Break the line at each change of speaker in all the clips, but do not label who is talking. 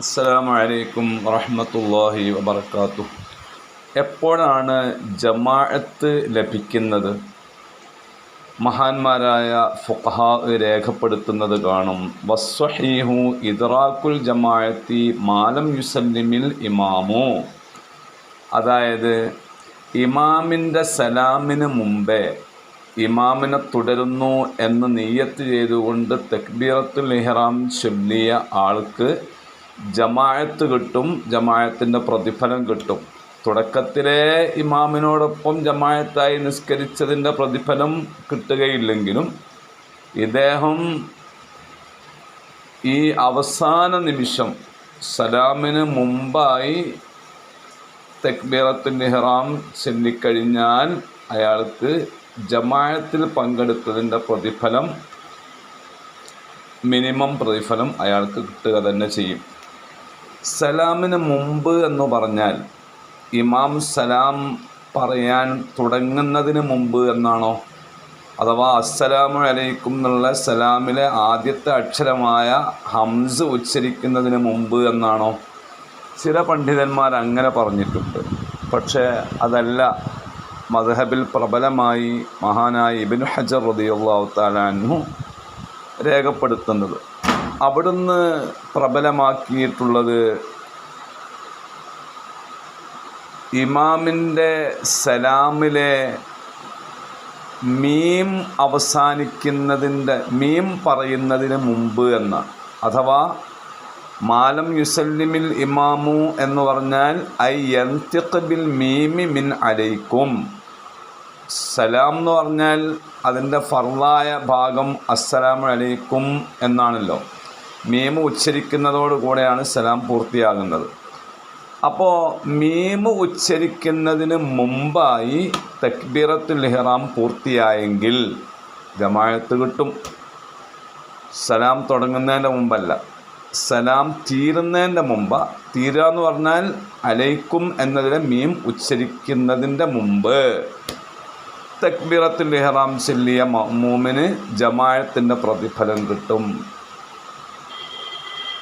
അസ്സലാമു അലൈക്കും വറഹമത്തല്ലാഹി വബർക്കാത്തു എപ്പോഴാണ് ജമാഅത്ത് ലഭിക്കുന്നത്? മഹാന്മാരായ ഫുഖഹ രേഖപ്പെടുത്തുന്നത് കാണും. വസ്വഹീഹു ഇദ്രാഖുൽ ജമാഅത്തി മാലം യുസല്ലിമിൽ ഇമാമു. അതായത് ഇമാമിന്റെ സലാമിന് മുമ്പേ ഇമാമിനെ തുടരുന്നു എന്ന് നീയത്ത് ചെയ്തുകൊണ്ട് തക്ബീറത്തുൽ ഇഹ്റാം ചൊല്ലിയ ആൾക്ക് ജമാഅത്ത് കിട്ടും ജമാഅത്തിന്റെ പ്രതിഫലം കിട്ടും. തുടക്കത്തിലെ ഇമാമിനോടൊപ്പം ജമാഅത്തായി നിസ്കരിച്ചതിന്റെ പ്രതിഫലം കിട്ടുകയില്ലെങ്കിലും ഇദ്ദേഹം ഈ അവസാന നിമിഷം സലാമിന് മുമ്പായി തക്ബീറത്തുൽ ഇഹ്റാം ചെല്ലിക്കഴിഞ്ഞാൽ അയാൾക്ക് ജമാഅത്തിൽ പങ്കെടുത്തതിന്റെ പ്രതിഫലം മിനിമം പ്രതിഫലം അയാൾക്ക് കിട്ടുക തന്നെ ചെയ്യും. സലാമിന് മുമ്പ് എന്ന് പറഞ്ഞാൽ ഇമാം സലാം പറയാൻ തുടങ്ങുന്നതിന് മുമ്പ് എന്നാണോ? അഥവാ അസ്സലാമു അലൈക്കും എന്നുള്ള സലാമിലെ ആദ്യത്തെ അക്ഷരമായ ഹംസ് ഉച്ചരിക്കുന്നതിന് മുമ്പ് എന്നാണോ? ചില പണ്ഡിതന്മാർ അങ്ങനെ പറഞ്ഞിട്ടുണ്ട്. പക്ഷേ അതല്ല. മദ്ഹബിൽ പ്രബലമായി മഹാനായ ഇബിൻ ഹജർ റതിയുള്ള താലാൻഹു രേഖപ്പെടുത്തുന്നത്. അവിടുന്ന് പ്രബലമാക്കിയിട്ടുള്ളത് ഇമാമിന്റെ സലാമിലെ മീം അവസാനിക്കുന്നതിന്റെ മീം പറയുന്നതിന് മുമ്പ് എന്ന അഥവാ മാലം യുസല്ലിമിൽ ഇമാമു എന്ന് പറഞ്ഞാൽ ഐ ബിൽ മീമി മിൻ അലൈക്കും. സലാം എന്ന് പറഞ്ഞാൽ അതിന്റെ ഫർലായ ഭാഗം അസ്സലാമലൈക്കും എന്നാണല്ലോ. മീമ് ഉച്ചരിക്കുന്നതോടുകൂടെയാണ് സലാം പൂർത്തിയാകുന്നത്. അപ്പോൾ മീമ് ഉച്ചരിക്കുന്നതിന് മുമ്പായി തക്ബീറത്തുൽ ഇഹ്റാം പൂർത്തിയായെങ്കിൽ ജമായത്ത് കിട്ടും. സലാം തുടങ്ങുന്നതിന്റെ മുമ്പല്ല. സലാം തീരുന്നതിന്റെ മുമ്പ് തീരുക എന്ന് പറഞ്ഞാൽ അലൈക്കും എന്നതിലെ മീം ഉച്ചരിക്കുന്നതിന്റെ മുമ്പ് തക്ബീറത്തുൽ ഇഹ്റാം ചൊല്ലിയ മൂമിന് ജമായത്തിന്റെ പ്രതിഫലം കിട്ടും.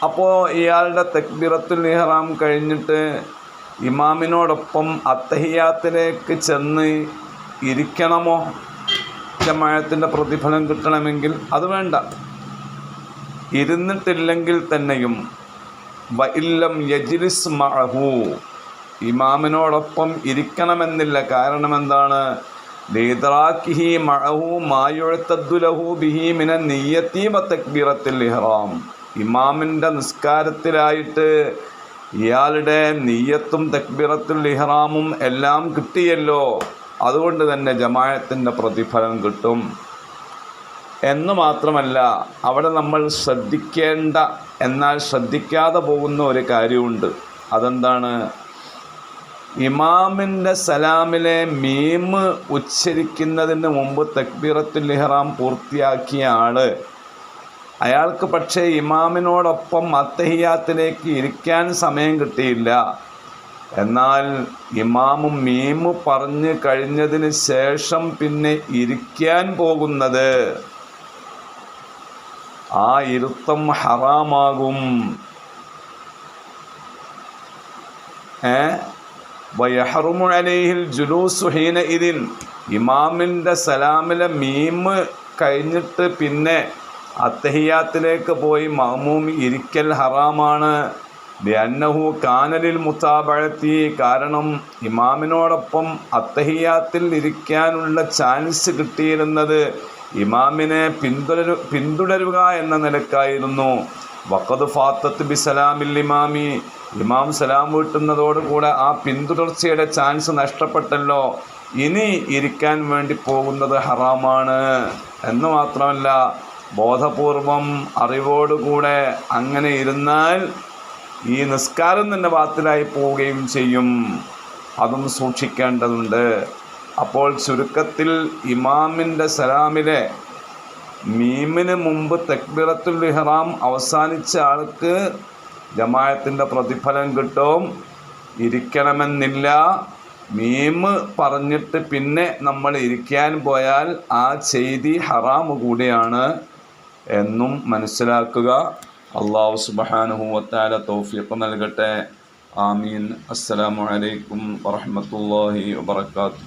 അപ്പോൾ ഇയാളുടെ തെക്ബിറത്തുൽ ഇഹ്റാം കഴിഞ്ഞിട്ട് ഇമാമിനോടൊപ്പം അത്തഹിയാത്തിലേക്ക് ചെന്ന് ഇരിക്കണമോ? ജമായത്തിന്റെ പ്രതിഫലം കിട്ടണമെങ്കിൽ അത് വേണ്ട. ഇരുന്നിട്ടില്ലെങ്കിൽ തന്നെയും വഇല്ലം യജ്ലിസ് മഅഹു. ഇമാമിനോടൊപ്പം ഇരിക്കണമെന്നില്ല. കാരണം എന്താണ്? ലീദ്രാക്കിഹി മഅഹു മായൊഴുത്തദ്ദുലഹു ബിഹി മിന നീയത്തി വ തക്ബീറത്തിൽ ഇഹ്റാം. ഇമാമിന്റെ നിസ്കാരത്തിലായിട്ട് ഇയാളുടെ നീയത്തും തക്ബീറത്തുൽ ഇഹ്റാമും എല്ലാം കിട്ടിയല്ലോ. അതുകൊണ്ട് തന്നെ ജമായത്തിന്റെ പ്രതിഫലം കിട്ടും. എന്ന് മാത്രമല്ല അവിടെ നമ്മൾ ശ്രദ്ധിക്കേണ്ട എന്നാൽ ശ്രദ്ധിക്കാതെ പോകുന്ന ഒരു കാര്യമുണ്ട്. അതെന്താണ്? ഇമാമിന്റെ സലാമിലെ മീമ് ഉച്ചരിക്കുന്നതിന് മുമ്പ് തക്ബീറത്തുൽ ഇഹ്റാം പൂർത്തിയാക്കിയ ആൾ അയാൾക്ക് പക്ഷേ ഇമാമിനോടൊപ്പം അത്തഹിയാത്തിലേക്ക് ഇരിക്കാൻ സമയം കിട്ടിയില്ല. എന്നാൽ ഇമാമും മീമു പറഞ്ഞ് കഴിഞ്ഞതിന് ശേഷം പിന്നെ ഇരിക്കാൻ പോകുന്നത്. ആ ഇരുത്തം ഹറാമാകും. ഏ? വയഹറുമു അലൈഹിൽ ജുലൂസു ഹീന ഇതിൻ ഇമാമിന്റെ സലാമിലെ മീമ് കഴിഞ്ഞിട്ട് പിന്നെ അത്തഹിയാത്തിലേക്ക് പോയി മഹമൂം ഇരിക്കൽ ഹറാമാണ്. ബിഅന്നഹു കാനലിൽ മുത്താബഴത്തി കാരണം ഇമാമിനോടൊപ്പം അത്തഹിയാത്തിൽ ഇരിക്കാനുള്ള ചാൻസ് കിട്ടിയിരുന്നത് ഇമാമിനെ പിന്തുടരു പിന്തുടരുക എന്ന നിലക്കായിരുന്നു. വക്കത് ഫാത്തത്ത് ബി സലാമിൽ ഇമാമി. ഇമാം സലാം വീട്ടുന്നതോടുകൂടെ ആ പിന്തുടർച്ചയുടെ ചാൻസ് നഷ്ടപ്പെട്ടല്ലോ. ഇനി ഇരിക്കാൻ വേണ്ടി പോകുന്നത് ഹറാമാണ്. എന്ന് മാത്രമല്ല ബോധപൂർവം അറിവോടുകൂടെ അങ്ങനെ ഇരുന്നാൽ ഈ നിസ്കാരം തന്നെ വാത്തിലായി പോവുകയും ചെയ്യും. അതും സൂക്ഷിക്കേണ്ടതുണ്ട്. അപ്പോൾ ചുരുക്കത്തിൽ ഇമാമിന്റെ സലാമിലെ മീമിന് മുമ്പ് തെക്ബിറത്തുൽ ഇഹ്റാം അവസാനിച്ച ആൾക്ക് ജമായത്തിന്റെ പ്രതിഫലം കിട്ടും. ഇരിക്കണമെന്നില്ല. മീമ് പറഞ്ഞിട്ട് പിന്നെ നമ്മൾ ഇരിക്കാൻ പോയാൽ ആ ചെയ്തി ഹറാമ് കൂടിയാണ്. എന്നും മനസ്സിലാക്കുക. അള്ളാഹു സുബാനുഹൂവത്താല തൗഫീഖ് നൽകട്ടെ. ആമീൻ. അസ്സലാമു അലൈക്കും വറഹ്മത്തുള്ളാഹി വബറകാതുഹു.